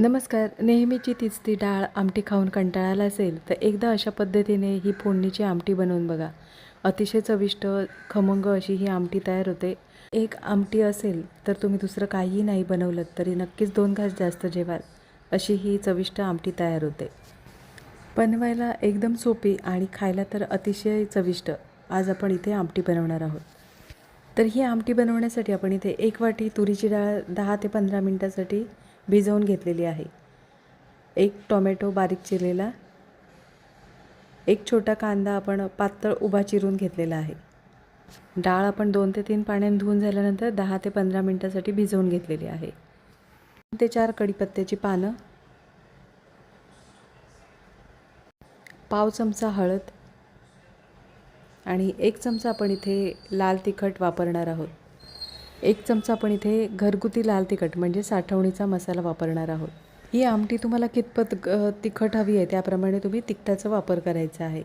नमस्कार. नेहमीची तीच ती डाळ आमटी खाऊन कंटाळाला असेल तर एकदा अशा पद्धतीने ही फोडणीची आमटी बनवून बघा. अतिशय चविष्ट खमंग अशी ही आमटी तयार होते. एक आमटी असेल तर तुम्ही दुसरं काहीही नाही बनवलं तरी नक्कीच दोन घास जास्त जेवाल अशी ही चविष्ट आमटी तयार होते. बनवायला एकदम सोपी आणि खायला तर अतिशय चविष्ट. आज आपण इथे आमटी बनवणार आहोत. तर ही आमटी बनवण्यासाठी आपण इथे एक वाटी तुरीची डाळ दहा ते पंधरा मिनटासाठी भिजवून घेतलेली आहे. एक टोमॅटो बारीक चिरलेला एक छोटा कांदा आपण पातळ उभा चिरून घेतलेला आहे. डाळ आपण दोन ते तीन पाण्याने धुवून झाल्यानंतर दहा ते पंधरा मिनटासाठी भिजवून घेतलेली आहे. तीन ते चार कढीपत्त्याची पानं पाव चमचा हळद आणि एक चमचा आपण इथे लाल तिखट वापरणार आहोत. एक चमचा आपण इथे घरगुती लाल तिखट म्हणजे साठवणीचा मसाला वापरणार आहोत. ही आमटी तुम्हाला कितपत ग- तिखट हवी आहे त्याप्रमाणे तुम्ही तिखटाचा वापर करायचा आहे.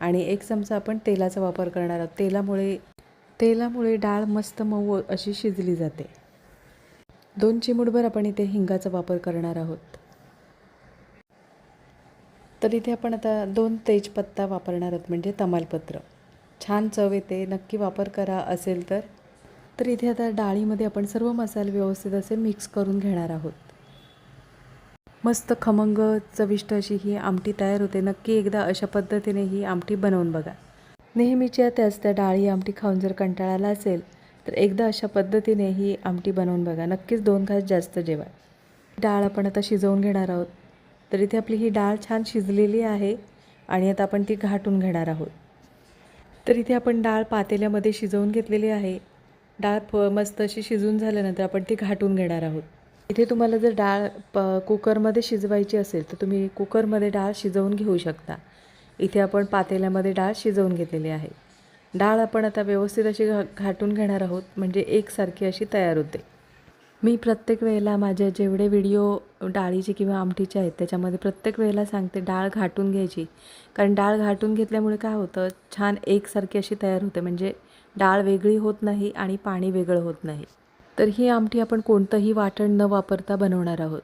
आणि एक चमचा आपण तेलाचा वापर करणार आहोत. तेलामुळे तेलामुळे डाळ मस्त मऊ अशी शिजली जाते. दोन चिमूटभर आपण इथे हिंगाचा वापर करणार आहोत. तर इथे आपण आता दोन तेजपत्ता वापरणार आहोत म्हणजे तमालपत्र. छान चव येते नक्की वापर करा असेल तर. तर इथे आता डाळीमध्ये आपण सर्व मसाले व्यवस्थित असे मिक्स करून घेणार आहोत. मस्त खमंग चविष्ट अशी ही आमटी तयार होते. नक्की एकदा अशा पद्धतीने ही आमटी बनवून बघा. नेहमीच्या त्याच त्या डाळी आमटी खाऊन जर कंटाळाला असेल तर एकदा अशा पद्धतीने ही आमटी बनवून बघा. नक्कीच दोन घास जास्त जेवा. डाळ आपण आता शिजवून घेणार आहोत. तर इथे आपली ही डाळ छान शिजलेली आहे आणि आता आपण ती घाटून घेणार आहोत. तर इथे आपण डाळ पातेल्यामध्ये शिजवून घेतलेली आहे. डाळ फ मस्त अशी शिजून झाल्यानंतर आपण ती घाटून घेणार आहोत. इथे तुम्हाला जर डाळ प कुकरमध्ये शिजवायची असेल तर तुम्ही कुकरमध्ये डाळ शिजवून घेऊ शकता. इथे आपण पातेल्यामध्ये डाळ शिजवून घेतलेली आहे. डाळ आपण आता व्यवस्थित अशी घा घाटून घेणार आहोत म्हणजे एकसारखी अशी तयार होते. मी प्रत्येक वेळेला माझ्या जेवढे व्हिडिओ डाळीचे किंवा आमटीचे आहेत त्याच्यामध्ये प्रत्येक वेळेला सांगते डाळ घाटून घ्यायची. कारण डाळ घाटून घेतल्यामुळे काय होतं छान एकसारखी अशी तयार होते. म्हणजे डाळ वेगळी होत नाही आणि पाणी वेगळं होत नाही. तर ही आमटी आपण कोणतंही वाटण न वापरता बनवणार आहोत.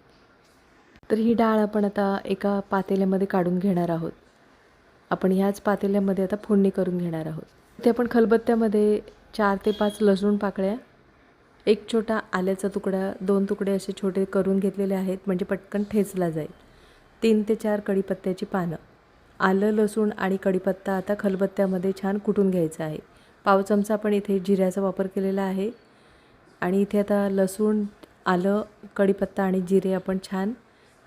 तर ही डाळ आपण आता एका पातेल्यामध्ये काढून घेणार आहोत. आपण ह्याच पातेल्यामध्ये आता फोडणी करून घेणार आहोत. ते आपण खलबत्त्यामध्ये चार ते पाच लसूण पाकळ्या एक छोटा आल्याचा तुकडा दोन तुकडे असे छोटे करून घेतलेले आहेत म्हणजे पटकन ठेचला जाईल. तीन ते चार कढीपत्त्याची पानं. आलं लसूण आणि कढीपत्ता आता खलबत्त्यामध्ये छान कुटून घ्यायचा आहे. पाव चमचा आपण इथे जिऱ्याचा वापर केलेला आहे. आणि इथे आता लसूण आलं कढीपत्ता आणि जिरे आपण छान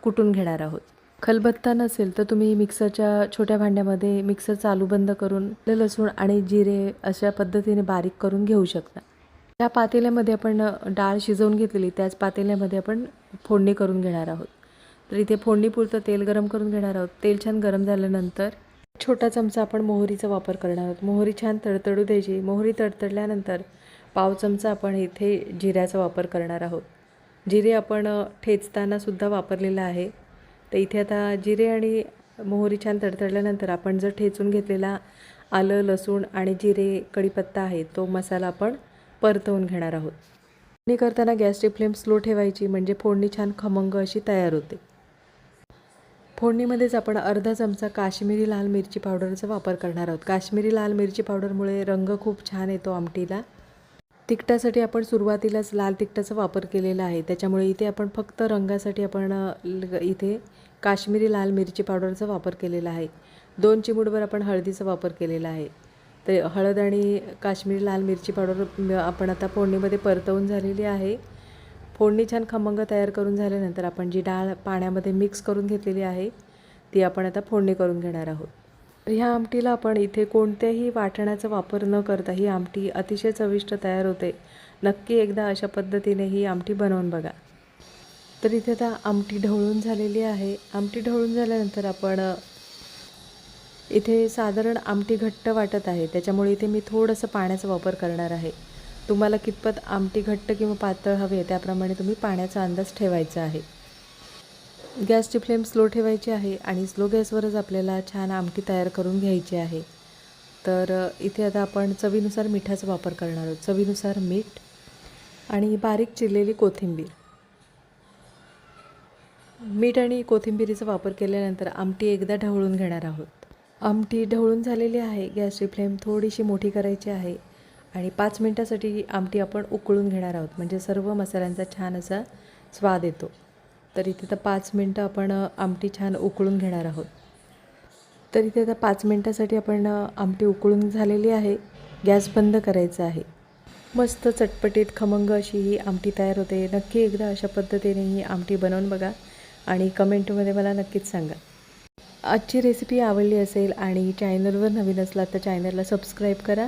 कुटून घेणार आहोत. खलबत्ता नसेल तर तुम्ही मिक्सरच्या छोट्या भांड्यामध्ये मिक्सर चालू बंद करून लसूण आणि जिरे अशा पद्धतीने बारीक करून घेऊ शकता. त्या पातेल्यामध्ये आपण डाळ शिजवून घेतलेली त्याच पातेल्यामध्ये आपण फोडणी करून घेणार आहोत. तर इथे फोडणीपुरतं तेल गरम करून घेणार आहोत. तेल छान गरम झाल्यानंतर छोटा चमचा आपण मोहरीचा वापर करणार आहोत. मोहरी छान तडतडू द्यायची. मोहरी तडतडल्यानंतर पाव चमचा आपण इथे जिऱ्याचा वापर करणार आहोत. जिरे आपण ठेचतानासुद्धा वापरलेलं आहे. तर इथे आता जिरे आणि मोहरी छान तडतडल्यानंतर आपण जर ठेचून घेतलेला आलं लसूण आणि जिरे कढीपत्ता आहे तो मसाला आपण परतवून घेणार आहोत. फोडणी करताना गॅसची फ्लेम स्लो ठेवायची म्हणजे फोडणी छान खमंग अशी तयार होते. फोडणीमध्येच आपण अर्धा चमचा काश्मीरी लाल मिरची पावडरचा वापर करणार आहोत. काश्मीरी लाल मिरची पावडरमुळे रंग खूप छान येतो आमटीला. तिखटासाठी आपण सुरुवातीलाच लाल तिखटाचा वापर केलेला आहे. त्याच्यामुळे इथे आपण फक्त रंगासाठी आपण इथे काश्मीरी लाल मिरची पावडरचा वापर केलेला आहे. दोन चिमूडवर आपण हळदीचा वापर केलेला आहे. तर हळद आणि काश्मीरी लाल मिरची पावडर आपण आता फोडणीमध्ये परतवून झालेली आहे. फोडणी छान खमंग तयार करून झाल्यानंतर आपण जी डाळ पाण्यामध्ये मिक्स करून घेतलेली आहे ती आपण आता फोडणी करून घेणार आहोत. ह्या आमटीला आपण इथे कोणत्याही वाटणाचा वापर न करता ही आमटी अतिशय चविष्ट तयार होते. नक्की एकदा अशा पद्धतीने ही आमटी बनवून बघा. तर इथे आता आमटी ढवळून झालेली आहे. आमटी ढवळून झाल्यानंतर आपण इथे साधारण आमटी घट्ट वाटत आहे. त्याच्यामुळे इथे मी थोडंसं पाण्याचा वापर करणार आहे. तुम्हाला कितपत आमटी घट्ट किंवा पातळ हवे त्याप्रमाणे तुम्ही पाण्याचा अंदाज ठेवायचा आहे. गॅसची फ्लेम स्लो ठेवायची आहे आणि स्लो गॅसवरच आपल्याला छान आमटी तयार करून घ्यायची आहे. तर इथे आता आपण चवीनुसार मिठाचा वापर करणार आहोत. चवीनुसार मीठ आणि बारीक चिरलेली कोथिंबीर. मीठ आणि कोथिंबिरीचा वापर केल्यानंतर आमटी एकदा ढवळून घेणार आहोत. आमटी ढवळून झालेली आहे. गॅसची फ्लेम थोडीशी मोठी करायची आहे. आणि पाच मिनटासाठी ही आमटी आपण उकळून घेणार आहोत. म्हणजे सर्व मसाल्यांचा छान असा स्वाद येतो. तर इथे तर पाच मिनटं आपण आमटी छान उकळून घेणार आहोत. तर इथे आता पाच मिनटासाठी आपण आमटी उकळून झालेली आहे. गॅस बंद करायचा आहे. मस्त चटपटीत खमंग अशी ही आमटी तयार होते. नक्की एकदा अशा पद्धतीने ही आमटी बनवून बघा आणि कमेंटमध्ये मला नक्कीच सांगा. आजची रेसिपी आवडली असेल आणि चॅनलवर नवीन असला तर चॅनलला सबस्क्राईब करा.